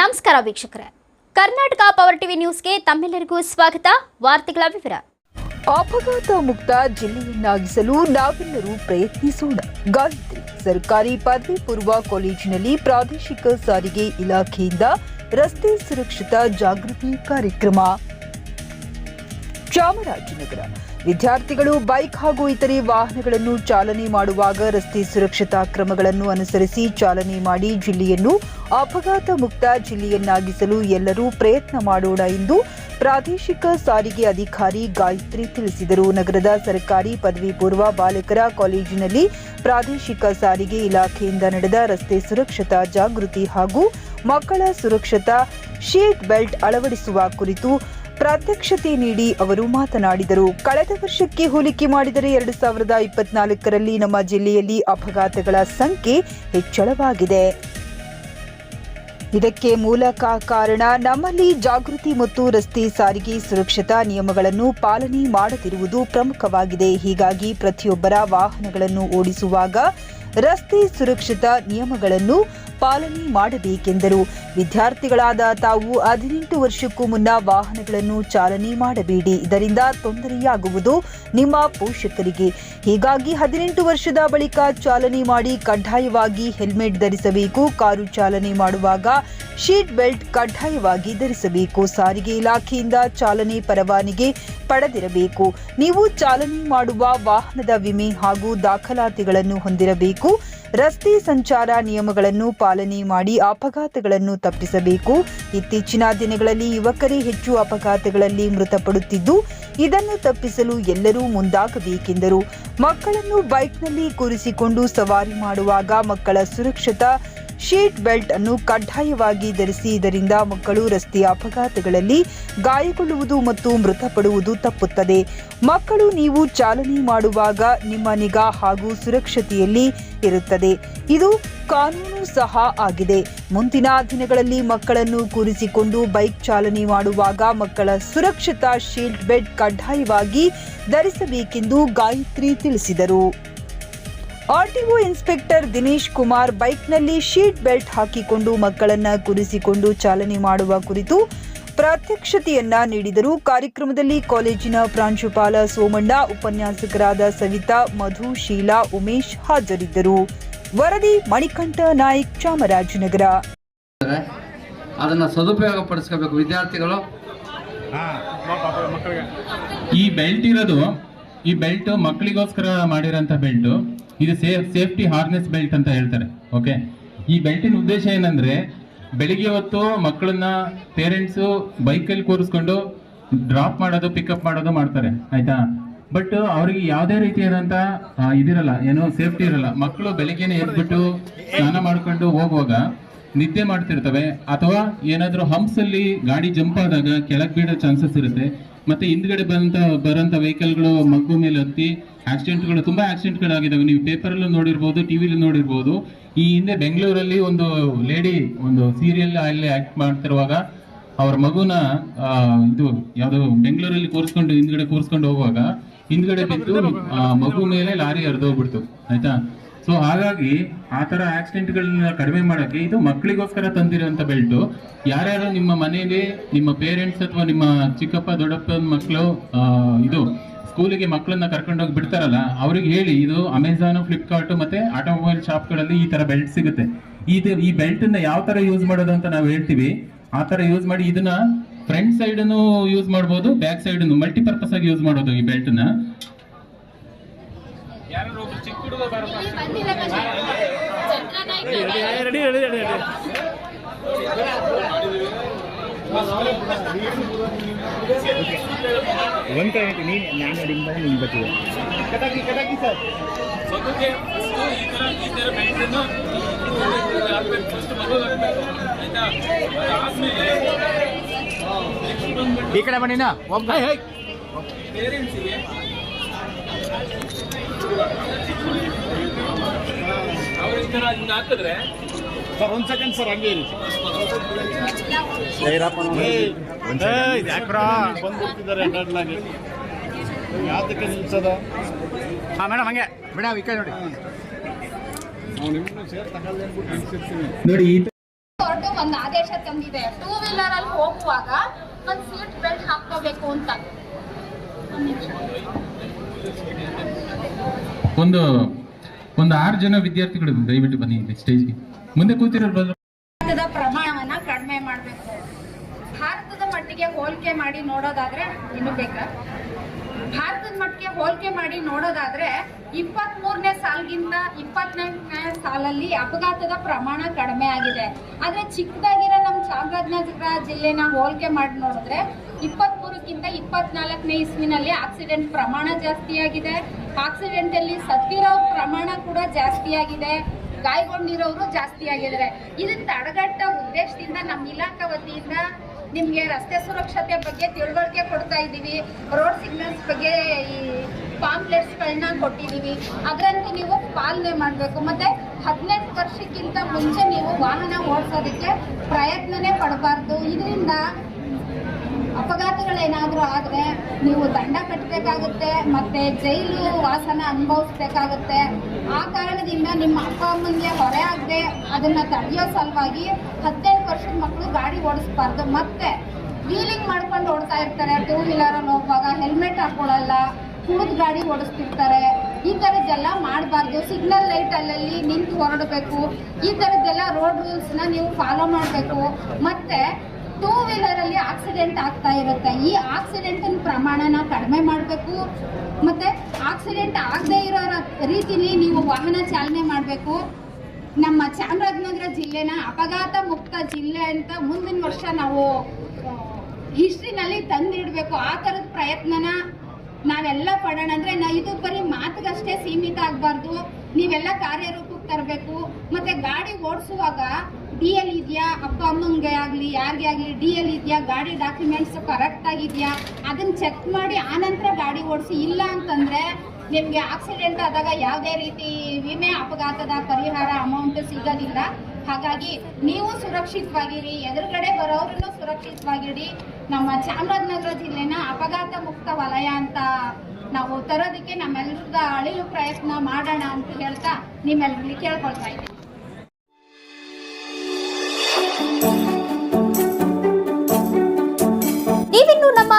ನಮಸ್ಕಾರ ವೀಕ್ಷಕರೇ. Karnataka power TV ನ್ಯೂಸ್ಗೆ ತಮ್ಮೆಲ್ಲರಿಗೂ ಸ್ವಾಗತ. ವಾರ್ತೆಗಳ ವಿವರ. ಅಪಘಾತ ಮುಕ್ತ ಜಿಲ್ಲೆಯನ್ನಾಗಿಸಲು ನಾವೆಲ್ಲರೂ ಪ್ರಯತ್ನಿಸೋಣ. ಗಾಯತ್ರಿ ಸರ್ಕಾರಿ ಪದವಿ ಪೂರ್ವ ಕಾಲೇಜಿನಲ್ಲಿ ಪ್ರಾದೇಶಿಕ ಸಾರಿಗೆ ಇಲಾಖೆಯಿಂದ ರಸ್ತೆ ಸುರಕ್ಷತಾ ಜಾಗೃತಿ ಕಾರ್ಯಕ್ರಮ. ಚಾಮರಾಜನಗರ ವಿದ್ಯಾರ್ಥಿಗಳು, ಬೈಕ್ ಹಾಗೂ ಇತರೆ ವಾಹನಗಳನ್ನು ಚಾಲನೆ ಮಾಡುವಾಗ ರಸ್ತೆ ಸುರಕ್ಷತಾ ಕ್ರಮಗಳನ್ನು ಅನುಸರಿಸಿ ಚಾಲನೆ ಮಾಡಿ ಜಿಲ್ಲೆಯನ್ನು ಅಪಘಾತ ಮುಕ್ತ ಜಿಲ್ಲೆಯನ್ನಾಗಿಸಲು ಎಲ್ಲರೂ ಪ್ರಯತ್ನ ಮಾಡೋಣ ಎಂದು ಪ್ರಾದೇಶಿಕ ಸಾರಿಗೆ ಅಧಿಕಾರಿ ಗಾಯತ್ರಿ ತಿಳಿಸಿದರು. ನಗರದ ಸರ್ಕಾರಿ ಪದವಿ ಪೂರ್ವ ಬಾಲಕರ ಕಾಲೇಜಿನಲ್ಲಿ ಪ್ರಾದೇಶಿಕ ಸಾರಿಗೆ ಇಲಾಖೆಯಿಂದ ನಡೆದ ರಸ್ತೆ ಸುರಕ್ಷತಾ ಜಾಗೃತಿ ಹಾಗೂ ಮಕ್ಕಳ ಸುರಕ್ಷತಾ ಶೀಟ್ ಬೆಲ್ಟ್ ಅಳವಡಿಸುವ ಕುರಿತು ಪ್ರಾತ್ಯಕ್ಷತೆ ನೀಡಿ ಅವರು ಮಾತನಾಡಿದರು. ಕಳೆದ ವರ್ಷಕ್ಕೆ ಹೋಲಿಕೆ ಮಾಡಿದರೆ ಎರಡು ಸಾವಿರದ ಇಪ್ಪತ್ನಾಲ್ಕರಲ್ಲಿ ನಮ್ಮ ಜಿಲ್ಲೆಯಲ್ಲಿ ಅಪಘಾತಗಳ ಸಂಖ್ಯೆ ಹೆಚ್ಚಳವಾಗಿದೆ. ಇದಕ್ಕೆ ಮೂಲ ಕಾರಣ ನಮ್ಮಲ್ಲಿ ಜಾಗೃತಿ ಮತ್ತು ರಸ್ತೆ ಸಾರಿಗೆ ಸುರಕ್ಷತಾ ನಿಯಮಗಳನ್ನು ಪಾಲನೆ ಮಾಡದಿರುವುದು ಪ್ರಮುಖವಾಗಿದೆ. ಹೀಗಾಗಿ ಪ್ರತಿಯೊಬ್ಬರ ವಾಹನಗಳನ್ನು ಓಡಿಸುವಾಗ ರಸ್ತೆ ಸುರಕ್ಷತಾ ನಿಯಮಗಳನ್ನು ಪಾಲನೆ ಮಾಡಬೇಕೆಂದರು. ವಿದ್ಯಾರ್ಥಿಗಳಾದ ತಾವು ಹದಿನೆಂಟು ವರ್ಷಕ್ಕೂ ಮುನ್ನ ವಾಹನಗಳನ್ನು ಚಾಲನೆ ಮಾಡಬೇಡಿ. ಇದರಿಂದ ತೊಂದರೆಯಾಗುವುದು ನಿಮ್ಮ ಪೋಷಕರಿಗೆ. ಹೀಗಾಗಿ ಹದಿನೆಂಟು ವರ್ಷದ ಬಳಿಕ ಚಾಲನೆ ಮಾಡಿ ಕಡ್ಡಾಯವಾಗಿ ಹೆಲ್ಮೆಟ್ ಧರಿಸಬೇಕು. ಕಾರು ಚಾಲನೆ ಮಾಡುವಾಗ ಶೀಟ್ ಬೆಲ್ಟ್ ಕಡ್ಡಾಯವಾಗಿ ಧರಿಸಬೇಕು. ಸಾರಿಗೆ ಇಲಾಖೆಯಿಂದ ಚಾಲನೆ ಪರವಾನಿಗೆ ಪಡೆದಿರಬೇಕು. ನೀವು ಚಾಲನೆ ಮಾಡುವ ವಾಹನದ ವಿಮೆ ಹಾಗೂ ದಾಖಲಾತಿಗಳನ್ನು ಹೊಂದಿರಬೇಕು. ರಸ್ತೆ ಸಂಚಾರ ನಿಯಮಗಳನ್ನು ಪಾಲನೆ ಮಾಡಿ ಅಪಘಾತಗಳನ್ನು ತಪ್ಪಿಸಬೇಕು. ಇತ್ತೀಚಿನ ದಿನಗಳಲ್ಲಿ ಯುವಕರೇ ಹೆಚ್ಚು ಅಪಘಾತಗಳಲ್ಲಿ ಮೃತಪಡುತ್ತಿದ್ದು, ಇದನ್ನು ತಪ್ಪಿಸಲು ಎಲ್ಲರೂ ಮುಂದಾಗಬೇಕೆಂದರು. ಮಕ್ಕಳನ್ನು ಬೈಕ್ನಲ್ಲಿ ಕೂರಿಸಿಕೊಂಡು ಸವಾರಿ ಮಾಡುವಾಗ ಮಕ್ಕಳ ಸುರಕ್ಷತಾ ಶೀಟ್ ಬೆಲ್ಟ್ ಅನ್ನು ಕಡ್ಡಾಯವಾಗಿ ಧರಿಸಿ ಇದರಿಂದ ಮಕ್ಕಳು ರಸ್ತೆಯ ಅಪಘಾತಗಳಲ್ಲಿ ಗಾಯಗೊಳ್ಳುವುದು ಮತ್ತು ಮೃತಪಡುವುದು ತಪ್ಪುತ್ತದೆ. ಮಕ್ಕಳು ನೀವು ಚಾಲನೆ ಮಾಡುವಾಗ ನಿಮ್ಮ ನಿಗಾ ಹಾಗೂ ಸುರಕ್ಷತೆಯಲ್ಲಿ ಇರುತ್ತದೆ. ಇದು ಕಾನೂನು ಸಹ ಆಗಿದೆ. ಮುಂದಿನ ದಿನಗಳಲ್ಲಿ ಮಕ್ಕಳನ್ನು ಕೂರಿಸಿಕೊಂಡು ಬೈಕ್ ಚಾಲನೆ ಮಾಡುವಾಗ ಮಕ್ಕಳ ಸುರಕ್ಷತಾ ಶೀಲ್ಡ್ ಬೆಲ್ಟ್ ಕಡ್ಡಾಯವಾಗಿ ಧರಿಸಬೇಕೆಂದು ಗಾಯತ್ರಿ ತಿಳಿಸಿದರು. ಆರ್ಟಿಒ ಇನ್ಸ್ಪೆಕ್ಟರ್ ದಿನೇಶ್ ಕುಮಾರ್ ಬೈಕ್ನಲ್ಲಿ ಶೀಟ್ ಬೆಲ್ಟ್ ಹಾಕಿಕೊಂಡು ಮಕ್ಕಳನ್ನ ಕುರಿಸಿಕೊಂಡು ಚಾಲನೆ ಮಾಡುವ ಕುರಿತು ಪ್ರಾತ್ಯಕ್ಷತೆಯನ್ನ ನೀಡಿದರು. ಕಾರ್ಯಕ್ರಮದಲ್ಲಿ ಕಾಲೇಜಿನ ಪ್ರಾಂಶುಪಾಲ ಸೋಮಣ್ಣ ಉಪನ್ಯಾಸಕರಾದ ಸವಿತಾ ಮಧು ಶೀಲಾ ಉಮೇಶ್ ಹಾಜರಿದ್ದರು. ವರದಿ ಮಣಿಕಂಠ ನಾಯಕ್ ಚಾಮರಾಜನಗರ. ಅದನ್ನು ಸದುಪಯೋಗ ಪಡಿಸ್ಕೋಬೇಕು ವಿದ್ಯಾರ್ಥಿಗಳು. ಈ ಬೆಲ್ಟ್ ಇರೋದು ಈ ಬೆಲ್ಟ್ ಮಕ್ಕಳಿಗೋಸ್ಕರ ಮಾಡಿರೋಂಥ ಬೆಲ್ಟ್. ಇದು ಸೇಫ್, ಸೇಫ್ಟಿ ಹಾರ್ನೆಸ್ ಬೆಲ್ಟ್ ಅಂತ ಹೇಳ್ತಾರೆ ಓಕೆ ಈ ಬೆಲ್ಟಿನ ಉದ್ದೇಶ ಏನಂದ್ರೆ, ಬೆಳಿಗ್ಗೆ ಹೊತ್ತು ಮಕ್ಕಳನ್ನ ಪೇರೆಂಟ್ಸು ಬೈಕಲ್ಲಿ ಕೂರಿಸ್ಕೊಂಡು ಡ್ರಾಪ್ ಮಾಡೋದು ಪಿಕಪ್ ಮಾಡೋದು ಮಾಡ್ತಾರೆ, ಆಯ್ತಾ? ಬಟ್ ಅವ್ರಿಗೆ ಯಾವುದೇ ರೀತಿಯಾದಂಥ ಇದಿರಲ್ಲ, ಏನೋ ಸೇಫ್ಟಿ ಇರಲ್ಲ. ಮಕ್ಕಳು ಬೆಳಿಗ್ಗೆನೆ ಎದ್ಬಿಟ್ಟು ಸ್ನಾನ ಮಾಡ್ಕೊಂಡು ಹೋಗುವಾಗ ನಿದ್ದೆ ಮಾಡ್ತಿರ್ತವೆ, ಅಥವಾ ಏನಾದರೂ ಹಂಪ್ಸಲ್ಲಿ ಗಾಡಿ ಜಂಪ್ ಆದಾಗ ಕೆಳಗೆ ಬೀಳೋ ಚಾನ್ಸಸ್ ಇರುತ್ತೆ. ಮತ್ತೆ ಹಿಂದ್ಗಡೆ ಬಂತ ಬರೋಂಥ ವೆಹಿಕಲ್ಗಳು ಮಗು ಮೇಲೆ ಹತ್ತಿ ಆಕ್ಸಿಡೆಂಟ್ಗಳು ತುಂಬಾ ಆಕ್ಸಿಡೆಂಟ್ಗಳಾಗಿದ್ದಾವೆ ನೀವು ಪೇಪರಲ್ಲೂ ನೋಡಿರ್ಬೋದು ಅಲ್ಲಿ ನೋಡಿರ್ಬೋದು. ಈ ಹಿಂದೆ ಬೆಂಗಳೂರಲ್ಲಿ ಒಂದು ಲೇಡಿ ಒಂದು ಸೀರಿಯಲ್ ಅಲ್ಲಿ ಆಕ್ಟ್ ಮಾಡ್ತಿರುವಾಗ ಅವ್ರ ಮಗುನ ಇದು ಯಾವುದು ಬೆಂಗಳೂರಲ್ಲಿ ಕೂರಿಸ್ಕೊಂಡು, ಹಿಂದ್ಗಡೆ ಕೂರಿಸ್ಕೊಂಡು ಹೋಗುವಾಗ ಹಿಂದ್ಗಡೆ ಬಿದ್ದು ಮಗು ಮೇಲೆ ಲಾರಿ ಹರಿದೋಗ್ಬಿಡ್ತು. ಆಯ್ತಾ? ಸೊ ಹಾಗಾಗಿ ಆ ಥರ ಆಕ್ಸಿಡೆಂಟ್ಗಳನ್ನ ಕಡಿಮೆ ಮಾಡೋಕ್ಕೆ ಇದು ಮಕ್ಕಳಿಗೋಸ್ಕರ ತಂದಿರುವಂತ ಬೆಲ್ಟು. ಯಾರ್ಯಾರು ನಿಮ್ಮ ಮನೆಯಲ್ಲಿ ನಿಮ್ಮ ಪೇರೆಂಟ್ಸ್ ಅಥವಾ ನಿಮ್ಮ ಚಿಕ್ಕಪ್ಪ ದೊಡ್ಡಪ್ಪ ಮಕ್ಕಳು ಇದು ಸ್ಕೂಲಿಗೆ ಮಕ್ಕಳನ್ನ ಕರ್ಕೊಂಡೋಗಿ ಬಿಡ್ತಾರಲ್ಲ, ಅವ್ರಿಗೆ ಹೇಳಿ ಇದು ಅಮೆಝಾನ್ ಫ್ಲಿಪ್ಕಾರ್ಟು ಮತ್ತೆ ಆಟೋಮೊಬೈಲ್ ಶಾಪ್ಗಳಲ್ಲಿ ಈ ತರ ಬೆಲ್ಟ್ ಸಿಗುತ್ತೆ. ಇದು ಈ ಬೆಲ್ಟ್ನ ಯಾವ ತರ ಯೂಸ್ ಮಾಡೋದು ಅಂತ ನಾವು ಹೇಳ್ತೀವಿ. ಆ ತರ ಯೂಸ್ ಮಾಡಿ ಇದನ್ನ ಫ್ರಂಟ್ ಸೈಡ್ ಯೂಸ್ ಮಾಡ್ಬೋದು ಬ್ಯಾಕ್ ಸೈಡ್ ಮಲ್ಟಿಪರ್ಪಸ್ ಆಗಿ ಯೂಸ್ ಮಾಡೋದು ಈ ಬೆಲ್ಟ್ನ ಒಂದ್ ಕಡೆ ಹಾಕಿ, ನೀನ್ ನಾನು ಅಡಿಂದ ನೀನ್ ಬರ್ತೀವಿ ಕಟಾಕಿ ಈ ಥರ ಈ ಥರ ಫಸ್ಟ್ ಮಗು ಆಯ್ತಾ ಕಡೆ ಬನ್ನಿನ ಪೇರೆಂಟ್ಸಿಗೆ ಅವ್ರ ಈ ಥರ ಹಿಂಗೆ ಹಾಕಿದ್ರೆ ಸರ್ ಒಂದ್ ಸೆಕೆಂಡ್ ಸರ್ ಹಂಗೆ ಇರಿ ಬಂದ್ಬಿಡ್ತಿದ್ದಾರೆ ಅಡ್ಡಾಡ್ಲಾಗಿ ಯಾತಕ್ಕೆ ನಿಲ್ಸೋದ? ಹಾ ಮೇಡಮ್ ಹಂಗೆ. ಮೇಡಮ್ ಈ ಕಡೆ ನೋಡಿ. ನೋಡಿ ಈ ಒಂದು ಆದೇಶ ತಂದಿದೆ. ಟೂ ವೀಲರ್ ಅಲ್ಲಿ ಹೋಗುವಾಗ ಒಂದು ಸೀಟ್ ಬೆಲ್ಟ್ ಹಾಕೋಬೇಕು ಅಂತ. ಒಂದ್. ಒಂದು ಆರು ಜನ ವಿದ್ಯಾರ್ಥಿಗಳು ದಯವಿಟ್ಟು ಬನ್ನಿ ಇಲ್ಲಿ ಸ್ಟೇಜ್ಗೆ ಮುಂದೆ ಬಂದ್ರು ಭಾರತದ ಪ್ರಮಾಣವನ್ನ ಕಡಿಮೆ ಮಾಡಬೇಕು. ಭಾರತದ ಮಟ್ಟಿಗೆ ಹೋಲಿಕೆ ಮಾಡಿ ನೋಡೋದಾದ್ರೆ ಇನ್ನು ಬೇಕಾ? ಭಾರತದ ಮಟ್ಟಿಗೆ ಹೋಲಿಕೆ ಮಾಡಿ ನೋಡೋದಾದ್ರೆ ಇಪ್ಪತ್ತ್ ಮೂರನೇ ಸಾಲ್ಗಿಂತ ಇಪ್ಪತ್ನಾಲ್ಕನೇ ಸಾಲಲ್ಲಿ ಅಪಘಾತದ ಪ್ರಮಾಣ ಕಡಿಮೆ ಆಗಿದೆ. ಆದ್ರೆ ಚಿಕ್ಕದಾಗಿರೋ ನಮ್ಮ ಚಾಮರಾಜನಗರ ಜಿಲ್ಲೆನ ಹೋಲಿಕೆ ಮಾಡಿ ನೋಡಿದ್ರೆ ಇಪ್ಪತ್ತ್ ಇಪ್ಪತ್ನಾಲ್ಕನೇ ಇಸ್ವಿನಲ್ಲಿ ಆಕ್ಸಿಡೆಂಟ್ ಪ್ರಮಾಣ ಜಾಸ್ತಿ ಆಗಿದೆ ಆಕ್ಸಿಡೆಂಟ್ ಅಲ್ಲಿ ಸತ್ತಿರೋ ಪ್ರಮಾಣ ಕೂಡ ಜಾಸ್ತಿ ಆಗಿದೆ ಗಾಯಗೊಂಡಿರೋರು ಜಾಸ್ತಿ ಆಗಿದ್ದಾರೆ ಇದನ್ನ ತಡೆಗಟ್ಟ ಉದ್ದೇಶದಿಂದ ನಮ್ಮ ಇಲಾಖೆ ವತಿಯಿಂದ ನಿಮಗೆ ರಸ್ತೆ ಸುರಕ್ಷತೆ ಬಗ್ಗೆ ತಿಳುವಳಿಕೆ ಕೊಡ್ತಾ ಇದ್ದೀವಿ. ರೋಡ್ ಸಿಗ್ನಲ್ಸ್ ಬಗ್ಗೆ ಈ ಪಾಂಪ್ಲೆಟ್ಸ್ಗಳನ್ನ ಕೊಟ್ಟಿದ್ದೀವಿ. ಅದರಂತೆ ನೀವು ಪಾಲನೆ ಮಾಡಬೇಕು. ಮತ್ತೆ ಹದಿನೆಂಟು ವರ್ಷಕ್ಕಿಂತ ಮುಂಚೆ ನೀವು ವಾಹನ ಓಡಿಸೋದಕ್ಕೆ ಪ್ರಯತ್ನನೇ ಪಡಬಾರ್ದು. ಇದರಿಂದ ಆದರೆ ನೀವು ದಂಡ ಕಟ್ಟಬೇಕಾಗುತ್ತೆ ಮತ್ತೆ ಜೈಲು ವಾಸನ ಅನುಭವಿಸ್ಬೇಕಾಗುತ್ತೆ. ಆ ಕಾರಣದಿಂದ ನಿಮ್ಮ ಅಪ್ಪ ಅಮ್ಮನಿಗೆ ಹೊರೆ ಆಗದೆ ಅದನ್ನ ತಡೆಯೋ ಸಲುವಾಗಿ ಹದಿನೈದು ವರ್ಷದ ಮಕ್ಕಳು ಗಾಡಿ ಓಡಿಸ್ಬಾರ್ದು. ಮತ್ತೆ ವೀಲಿಂಗ್ ಮಾಡ್ಕೊಂಡು ಓಡ್ತಾ ಇರ್ತಾರೆ. ಟೂ ವೀಲರಲ್ಲಿ ಹೋಗುವಾಗ ಹೆಲ್ಮೆಟ್ ಹಾಕೊಳ್ಳಲ್ಲ, ಕುಡಿದು ಗಾಡಿ ಓಡಿಸ್ತಿರ್ತಾರೆ. ಈ ಥರದ್ದೆಲ್ಲ ಮಾಡಬಾರ್ದು. ಸಿಗ್ನಲ್ ಲೈಟ್ ಅಲ್ಲಲ್ಲಿ ನಿಂತು ಹೊರಡಬೇಕು. ಈ ಥರದ್ದೆಲ್ಲ ರೋಡ್ ರೂಲ್ಸ್ನ ನೀವು ಫಾಲೋ ಮಾಡಬೇಕು. ಮತ್ತೆ ಟೂ ವೀಲರ್ ಅಲ್ಲಿ ಆಕ್ಸಿಡೆಂಟ್ ಆಗ್ತಾ ಇರುತ್ತೆ. ಈ ಆಕ್ಸಿಡೆಂಟ್ ಪ್ರಮಾಣನ ಕಡಿಮೆ ಮಾಡಬೇಕು. ಮತ್ತೆ ಆಕ್ಸಿಡೆಂಟ್ ಆಗದೆ ಇರೋ ರೀತಿಲಿ ನೀವು ವಾಹನ ಚಾಲನೆ ಮಾಡಬೇಕು. ನಮ್ಮ ಚಾಮರಾಜನಗರ ಜಿಲ್ಲೆನ ಅಪಘಾತ ಮುಕ್ತ ಜಿಲ್ಲೆ ಅಂತ ಮುಂದಿನ ವರ್ಷ ನಾವು ಹಿಸ್ಟ್ರಿನಲ್ಲಿ ತಂದಿಡಬೇಕು. ಆ ಥರದ ಪ್ರಯತ್ನನ ನಾವೆಲ್ಲ ಪಡೋಣ. ಅಂದ್ರೆ ನಾ, ಇದು ಬರೀ ಮಾತುಗಷ್ಟೇ ಸೀಮಿತ ಆಗಬಾರ್ದು. ನೀವೆಲ್ಲ ಕಾರ್ಯರೂಪಕ್ಕೆ ತರಬೇಕು. ಮತ್ತೆ ಗಾಡಿ ಓಡಿಸುವಾಗ ಡಿ ಎಲ್ ಇದೆಯಾ? ಅಪ್ಪ ಅಮ್ಮಂಗೆ ಆಗಲಿ, ಯಾರಿಗೆ ಆಗಲಿ ಡಿ ಎಲ್ ಇದೆಯಾ? ಗಾಡಿ ಡಾಕ್ಯುಮೆಂಟ್ಸ್ ಕರೆಕ್ಟ್ ಆಗಿದೆಯಾ? ಅದನ್ನ ಚೆಕ್ ಮಾಡಿ ಆನಂತರ ಗಾಡಿ ಓಡಿಸಿ, ಇಲ್ಲ ಅಂತಂದ್ರೆ ನಿಮಗೆ ಆಕ್ಸಿಡೆಂಟ್ ಆದಾಗ ಯಾವುದೇ ರೀತಿ ವಿಮೆ ಅಪಘಾತದ ಪರಿಹಾರ ಅಮೌಂಟ್ ಸಿಗೋದಿಲ್ಲ. ಹಾಗಾಗಿ ನೀವು ಸುರಕ್ಷಿತವಾಗಿರಿ, ಎದುರುಗಡೆ ಬರೋರನ್ನು ಸುರಕ್ಷಿತವಾಗಿರಿ. ನಮ್ಮ ಚಾಮರಾಜನಗರ ಜಿಲ್ಲೆನ ಅಪಘಾತ ಮುಕ್ತ ವಲಯ ಅಂತ ನಾವು ತರೋದಕ್ಕೆ ನಮ್ಮೆಲ್ಲರದ ಅಳಿಲು ಪ್ರಯತ್ನ ಮಾಡೋಣ ಅಂತ ಹೇಳ್ತಾ ನಿಮ್ಮೆಲ್ಲರಲ್ಲಿ ಕೇಳ್ಕೊಳ್ತಾ ಇದ್ದೀನಿ.